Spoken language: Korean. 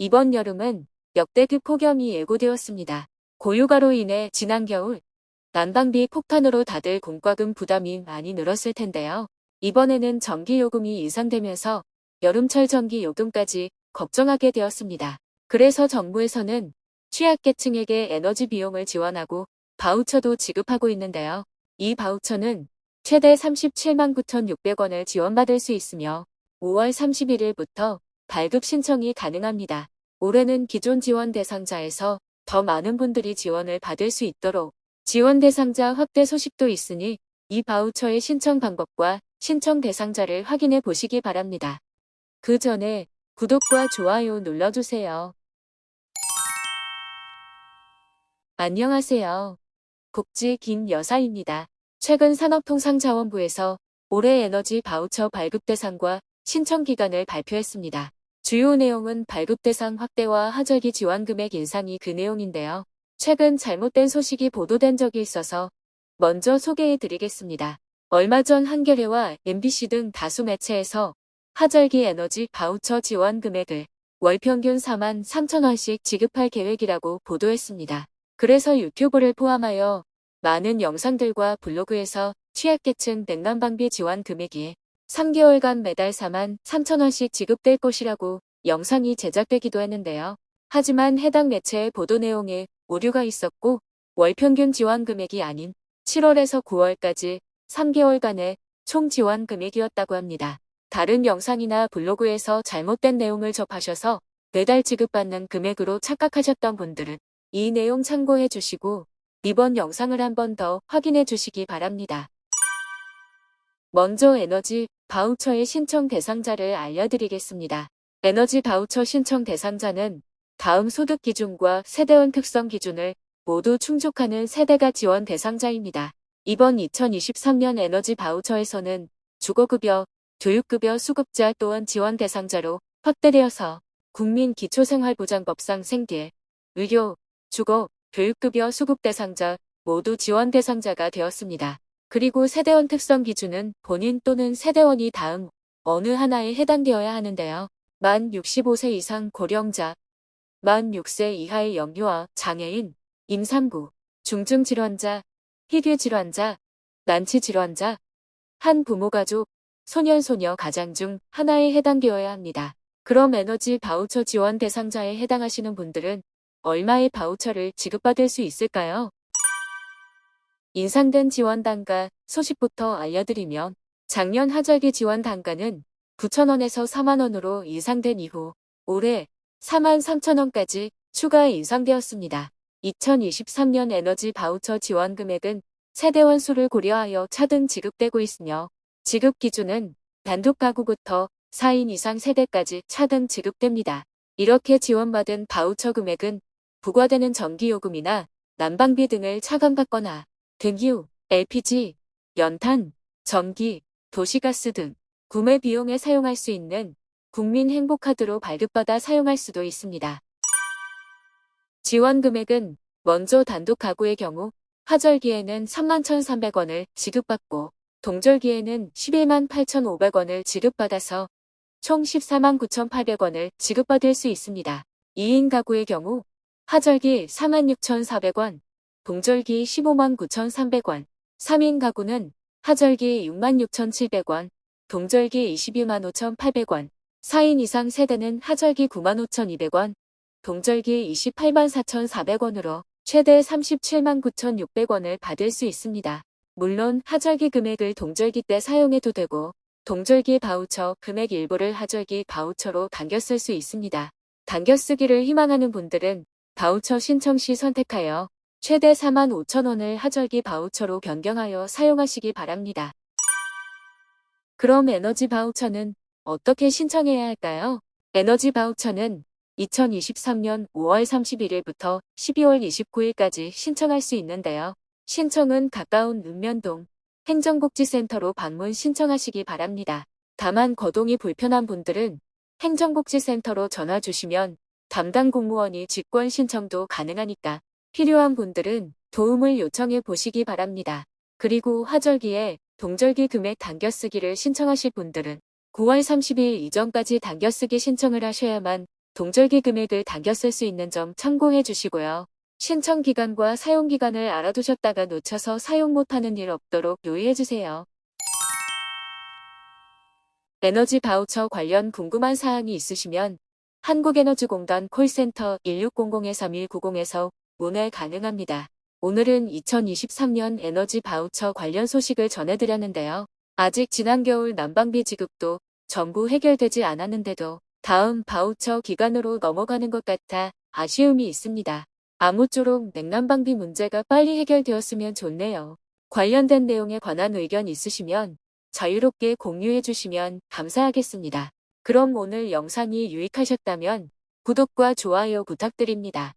이번 여름은 역대급 폭염이 예고되었습니다. 고유가로 인해 지난 겨울 난방비 폭탄으로 다들 공과금 부담이 많이 늘었을 텐데요. 이번에는 전기요금이 인상되면서 여름철 전기요금까지 걱정하게 되었습니다. 그래서 정부에서는 취약계층에게 에너지 비용을 지원하고 바우처도 지급하고 있는데요. 이 바우처는 최대 37만 9,600원을 지원받을 수 있으며 5월 31일부터 발급 신청이 가능합니다. 올해는 기존 지원 대상자에서 더 많은 분들이 지원을 받을 수 있도록 지원 대상자 확대 소식도 있으니 이 바우처의 신청 방법과 신청 대상자를 확인해 보시기 바랍니다. 그 전에 구독과 좋아요 눌러주세요. 안녕하세요. 국지 김 여사입니다. 최근 산업통상자원부에서 올해 에너지 바우처 발급 대상과 신청 기간을 발표했습니다. 주요 내용은 발급 대상 확대와 하절기 지원 금액 인상이 그 내용인데요. 최근 잘못된 소식이 보도된 적이 있어서 먼저 소개해 드리겠습니다. 얼마 전 한겨레와 MBC 등 다수 매체에서 하절기 에너지 바우처 지원 금액을 월 평균 4만 3천원씩 지급할 계획이라고 보도했습니다. 그래서 유튜브를 포함하여 많은 영상들과 블로그에서 취약계층 냉난방비 지원 금액이 3개월간 매달 4만 3천원씩 지급될 것이라고 영상이 제작되기도 했는데요. 하지만 해당 매체의 보도 내용에 오류가 있었고 월 평균 지원 금액이 아닌 7월에서 9월까지 3개월간의 총 지원 금액이었다고 합니다. 다른 영상이나 블로그에서 잘못된 내용을 접하셔서 매달 지급받는 금액으로 착각하셨던 분들은 이 내용 참고해 주시고 이번 영상을 한 번 더 확인해 주시기 바랍니다. 먼저 에너지 바우처의 신청 대상자를 알려드리겠습니다. 에너지 바우처 신청 대상자는 다음 소득 기준과 세대원 특성 기준을 모두 충족하는 세대가 지원 대상자입니다. 이번 2023년 에너지 바우처에서는 주거급여, 교육급여 수급자 또한 지원 대상자로 확대되어서 국민기초생활보장법상 생계, 의료, 주거, 교육급여 수급 대상자 모두 지원 대상자가 되었습니다. 그리고 세대원 특성 기준은 본인 또는 세대원이 다음 어느 하나에 해당되어야 하는데요. 만 65세 이상 고령자, 만 6세 이하의 영유아, 장애인, 임산부, 중증질환자, 희귀질환자, 난치질환자, 한 부모 가족, 소년소녀 가장 중 하나에 해당되어야 합니다. 그럼 에너지 바우처 지원 대상자에 해당하시는 분들은 얼마의 바우처를 지급받을 수 있을까요? 인상된 지원 단가 소식부터 알려드리면 작년 하절기 지원 단가는 9천원에서 4만원으로 인상된 이후 올해 4만 3천원까지 추가 인상되었습니다. 2023년 에너지 바우처 지원 금액은 세대원 수를 고려하여 차등 지급되고 있으며 지급 기준은 단독 가구부터 4인 이상 세대까지 차등 지급됩니다. 이렇게 지원받은 바우처 금액은 부과되는 전기요금이나 난방비 등을 차감받거나 등유, LPG, 연탄, 전기, 도시가스 등 구매 비용에 사용할 수 있는 국민 행복카드로 발급받아 사용할 수도 있습니다. 지원 금액은 먼저 단독 가구의 경우 하절기에는 3만 1,300원을 지급받고 동절기에는 11만 8,500원을 지급받아서 총 14만 9,800원을 지급받을 수 있습니다. 2인 가구의 경우 하절기 46,400원, 동절기 15만 9,300원, 3인 가구는 하절기 6만 6,700원, 동절기 22만 5,800원, 4인 이상 세대는 하절기 9만 5,200원, 동절기 28만 4,400원으로 최대 37만 9,600원을 받을 수 있습니다. 물론 하절기 금액을 동절기 때 사용해도 되고 동절기 바우처 금액 일부를 하절기 바우처로 쓸수 있습니다. 당겨 쓰기를 희망하는 분들은 바우처 신청 시 선택하여 최대 4만 5천원을 하절기 바우처로 변경하여 사용하시기 바랍니다. 그럼 에너지 바우처는 어떻게 신청해야 할까요? 에너지 바우처는 2023년 5월 31일부터 12월 29일까지 신청할 수 있는데요. 신청은 가까운 읍면동 행정복지센터로 방문 신청하시기 바랍니다. 다만 거동이 불편한 분들은 행정복지센터로 전화 주시면 담당 공무원이 직권 신청도 가능하니까 필요한 분들은 도움을 요청해 보시기 바랍니다. 그리고 하절기에 동절기 금액 당겨쓰기를 신청하실 분들은 9월 30일 이전까지 당겨쓰기 신청을 하셔야만 동절기 금액을 당겨 쓸 수 있는 점 참고해 주시고요. 신청 기간과 사용 기간을 알아두셨다가 놓쳐서 사용 못하는 일 없도록 유의해 주세요. 에너지 바우처 관련 궁금한 사항이 있으시면 한국에너지공단 콜센터 1600-3190에서 문의 가능합니다. 오늘은 2023년 에너지 바우처 관련 소식을 전해드렸는데요. 아직 지난 겨울 난방비 지급도 전부 해결되지 않았는데도 다음 바우처 기간으로 넘어가는 것 같아 아쉬움이 있습니다. 아무쪼록 냉난방비 문제가 빨리 해결되었으면 좋네요. 관련된 내용에 관한 의견 있으시면 자유롭게 공유해 주시면 감사하겠습니다. 그럼 오늘 영상이 유익하셨다면 구독과 좋아요 부탁드립니다.